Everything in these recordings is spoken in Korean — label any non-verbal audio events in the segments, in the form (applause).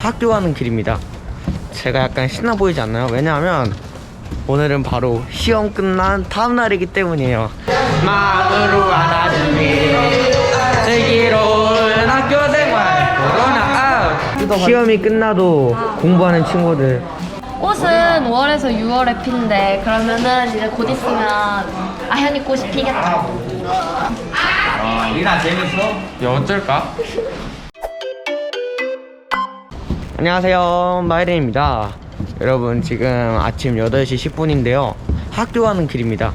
학교 가는 길입니다. 제가 약간 신나 보이지 않나요? 왜냐하면 오늘은 바로 시험 끝난 다음 날이기 때문이에요. 마음으로 안아주니 슬기로운 학교 생활 코로나 아웃 시험이 끝나도 공부하는 친구들 꽃은 5월에서 6월에 핀데 그러면은 이제 곧 있으면 아현이 꽃이 피겠다. 리나 재밌어? 야 어쩔까? 안녕하세요. 마이린입니다. 여러분 지금 아침 8시 10분인데요. 학교 가는 길입니다.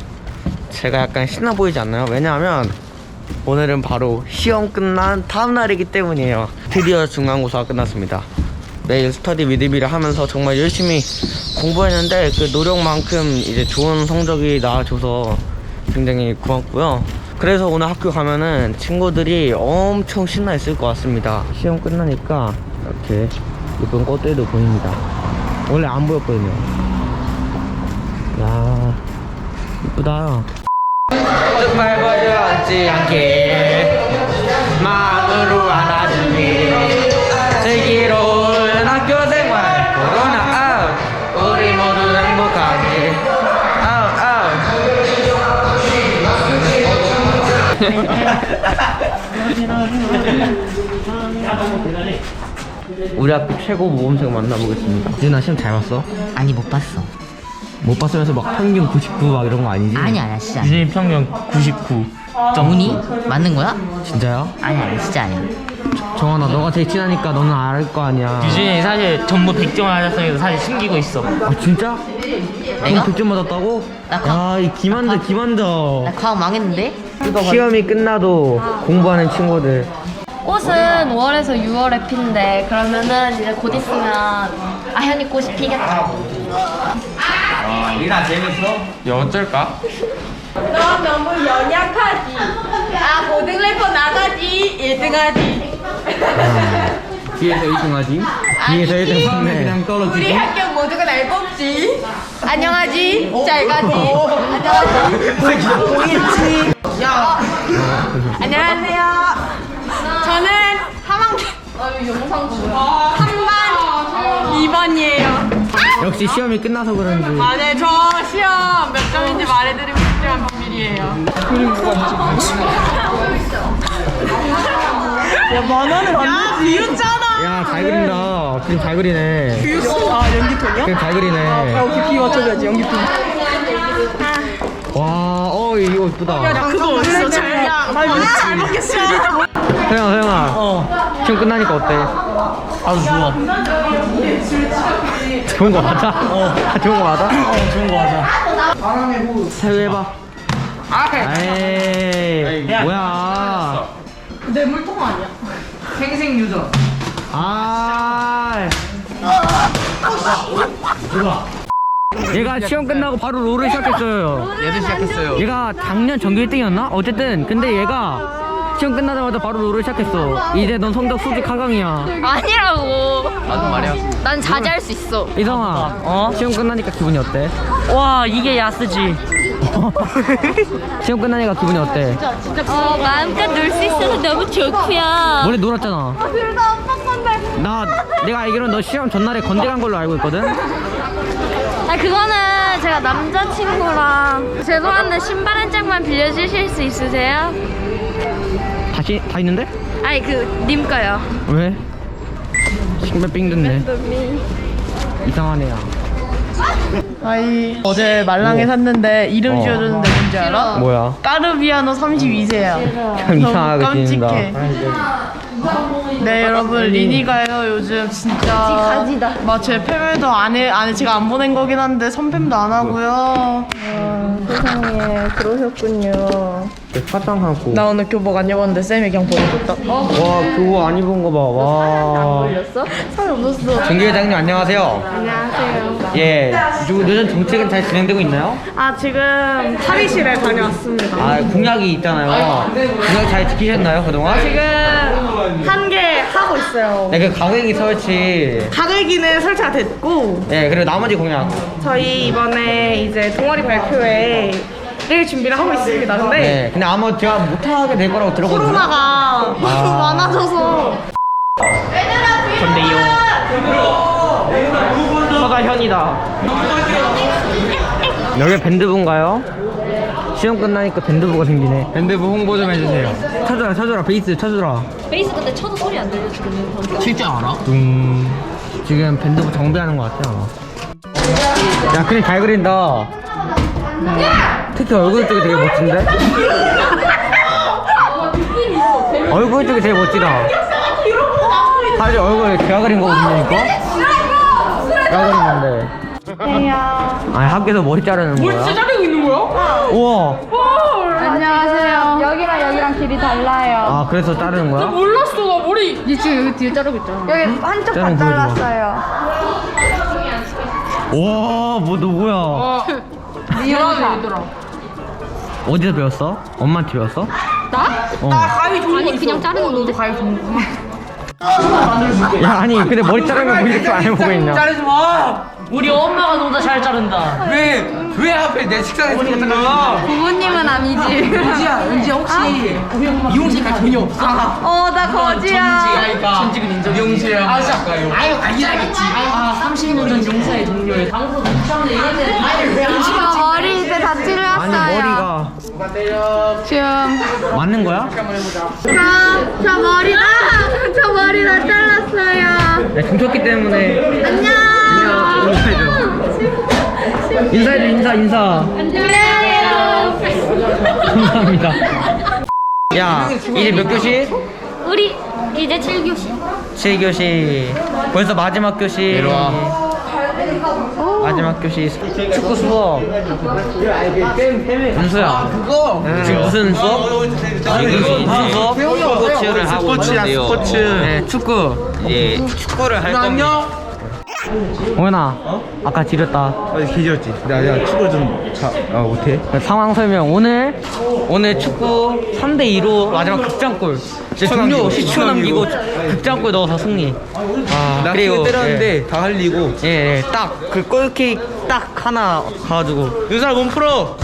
제가 약간 신나 보이지 않나요? 왜냐하면 오늘은 바로 시험 끝난 다음 날이기 때문이에요. 드디어 중간고사가 끝났습니다. 매일 스터디 위드비를 하면서 정말 열심히 공부했는데 그 노력만큼 이제 좋은 성적이 나와줘서 굉장히 고맙고요. 그래서 오늘 학교 가면은 친구들이 엄청 신나 있을 것 같습니다. 시험 끝나니까 이렇게 이쁜 꽃들도 보입니다. 원래 안 보였거든요. 야 이쁘다. 정말 버려지 않게 마음으로 안아주니 슬기로운 학교 생활 코로나 아웃. 우리 모두 행복하게. 아웃 아웃 (laughs) 우리 학교 최고 모범생 만나보겠습니다 유나 시험 잘 봤어? 아니 못 봤어. 못 봤으면서 막 평균 99 막 이런 거 아니지? 아니 아니야 진짜. 아니야. 유진이 평균 99. 정훈이 맞는 거야? 진짜요? 아니 아니 진짜 아니야. 정원아 너가 제일 친하니까 너는 알 거 아니야 유진이 사실 전부 100점 맞았으니까 사실 숨기고 있어. 아 진짜? 내가? 넌 100점 맞았다고? 나 과- 야이 기만져 기만져 나 과학 망했는데? 시험이 끝나도 공부하는 친구들 꽃은 5월에서 6월에 핀데 그러면은 이제 곧 있으면 아현이 꽃이 피겠다. 리나 재밌어? 야 어쩔까? 너 너무 연약하지. 아 고등 래퍼 나가지. 1등하지. 뒤에서 1등 하지? 뒤에서 1등 하면 그냥 우리 떨어지지? 학교 모두가 날 뽑지. 안녕하지. 잘 가지. 안녕하지. 야. 안녕하세요. 저는 3학년 한반 2번이에요. 역시 시험이 끝나서 그런지 아, 네, 저 시험 몇 점인지 말해드리고 싶지만 비밀이에요. 야, 만원은 안 되지. 비웃잖아. 야 잘 그린다 그림 잘 그리네. 아, 연기톤이야? 그림 잘 그리네 깊이 맞춰줘야지, 연기톤. 와어 이거 이쁘다 그거 어딨어, 잘. 야, 잘 먹겠어. 서영아 서영아 시험 끝나니까 어때? 아주 좋아. 좋은 거 맞아? 어 좋은 거 맞아? 어 좋은 거 맞아 사유 해봐 에이 뭐야 내 물통 아니야? 생생 유전. 아 얘가 시험 끝나고 바로 롤을 시작했어요 얘도 시작했어요. 얘가 작년 전교 1등이었나? 어쨌든 근데 얘가 시험 끝나자마자 바로 롤을 시작했어 이제 넌 성적 수직 하강이야 아니라고. 나도 말이야. 난 자제할 수 있어. 이성아 어? 시험 끝나니까 기분이 어때? 와 이게 야스지. (laughs) 시험 끝나니까 기분이 어때? 어 마음껏 놀 수 있어서 너무 좋고요. 원래 놀았잖아 둘다 아빠 건데. 나 내가 알기로는 너 시험 전날에 건대 간 걸로 알고 있거든? 아 그거는 제가 남자친구랑 죄송한데 신발 한 짝만 빌려주실 수 있으세요? 다시 다 있는데? 아니 그 님 거요. 왜? 신발 삥 듣네 이상하네요 아이 어제 말랑에 샀는데 이름 어. 지어줬는데 뭔지 알아? 뭐야? 까르비아노 32세야. 참 이상하게 지는다 네 여러분 리니가요 요즘 진짜 가지다. 마제 팸에도 안해 안해 제가 안 보낸 거긴 한데 선팸도 안 하고요. 세상에 그러셨군요. 화장하고 나 오늘 교복 안 입었는데 쌤이 그냥 보내줬다. 어? 와 그거 안 입은 거봐와 살 없었어. 정기 회장님 안녕하세요 안녕하세요 예 요즘 요즘 정책은 잘 진행되고 있나요? 아 지금 탈의실에 다녀왔습니다. 아 공약이 있잖아요 공약 잘 지키셨나요 그동안? 지금 한 개 하고 있어요. 네, 그 가격이 설치 가격이는 설치가 됐고 예 그리고 나머지 공약 저희 이번에 이제 동아리 발표회 를 준비를 하고 있습니다. 근데 네 근데 아마 제가 못하게 될 거라고 들었거든요 코로나가 너무 많아져서 근데요. 편이다. 여기 밴드부인가요? 시험 끝나니까 밴드부가 생기네. 밴드부 홍보 좀 해주세요. 쳐줘라, 쳐줘라, 베이스 쳐줘라. 베이스 근데 쳐도 소리 안 들려 지금. 실제 알아? 둥. 지금 밴드부 정비하는 것 같아, 아마. 야, 그림 잘 그린다. 특히 얼굴 쪽이 되게 멋진데? 얼굴 쪽이 되게 멋지다. 사실 얼굴 제가 그린 거거든요, 이거? 제가 그린 건데. 아니, 학교에서 머리 자르는 거야? 머리 진짜 자르고 있는 거야? 우와. 안녕하세요. 여기랑 여기랑 길이 달라요. 아, 그래서 자르는 거야? 니 지금 여기 뒤에 자르고 있잖아. 여기 한쪽 반 잘랐어요. 와, 뭐 누구야? 미용사. 어디서 배웠어? 엄마한테 배웠어? 나? 어. 아니 그냥 자르는 건데. 야, 아니, 근데 머리 자르는 거 본적 안 해보고 있냐? 자르지 마! 우리 엄마가 너보다 잘 자른다. 왜, 왜 하필 내 식상에서 자르는 거야? 부모님은 아니지. 은지야, 은지야, 혹시 미용실가 돈이 없어? 어, 나 거지야. 천직은 인정. 미용실에 아, 진짜. 아유, 아니야겠지. 아, 30년 전 용사의 동료에 때 아니, 왜저 머리 이제 다 아니, 찔렀어요. 머리가 지금. 맞는 거야? 저, 저 머리, 아! 저 머리 다 잘랐어요. 네, 중쳤기 때문에. 안녕. 인사해줘. 인사해줘, 인사, 인사. 안녕하세요. 감사합니다. 야, 이제 몇 교시? 우리 이제 7교시. 7교시. 벌써 마지막 교시. 내려와. 마지막 교시 축구 수업. 은수야. 지금 무슨 수업? 지금 무슨 수업? 스포츠를 하고 있는데요. 스포츠. 네, 축구. 이제 축구를 할 겁니다. 오연아, 아까 지렸다. 아, 개지였지. 나, 나 축구를 좀 자, 아, 못해. 상황 설명. 오늘 오늘 축구 3대 2로 마지막 극장골. 이제 종료 10초 남기고 극장골 넣어서 승리. 아, 나 그리고 때렸는데 다 흘리고. 예, 예, 딱그 골킥 딱 하나 가가지고 윤사 몸 풀어.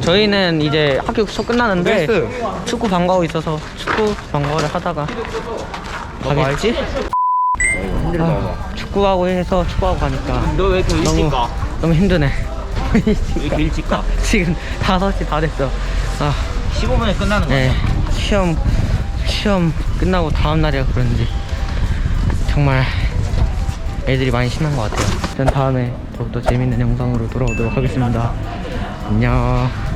저희는 이제 학교 수업 끝나는데 됐어. 축구 방과후 있어서 축구 방과후를 하다가 가겠지? 아, 축구하고 해서 축구하고 가니까 너 왜 이렇게 너무 너무 힘드네. 왜 이렇게 일찍 가? (laughs) 지금 5시 다 됐어. 아, 15분에 끝나는 거야. 네. 시험 시험 끝나고 다음 날이라 그런지 정말 애들이 많이 신난 것 같아요. 전 다음에 더욱더 재밌는 영상으로 돌아오도록 하겠습니다. 안녕.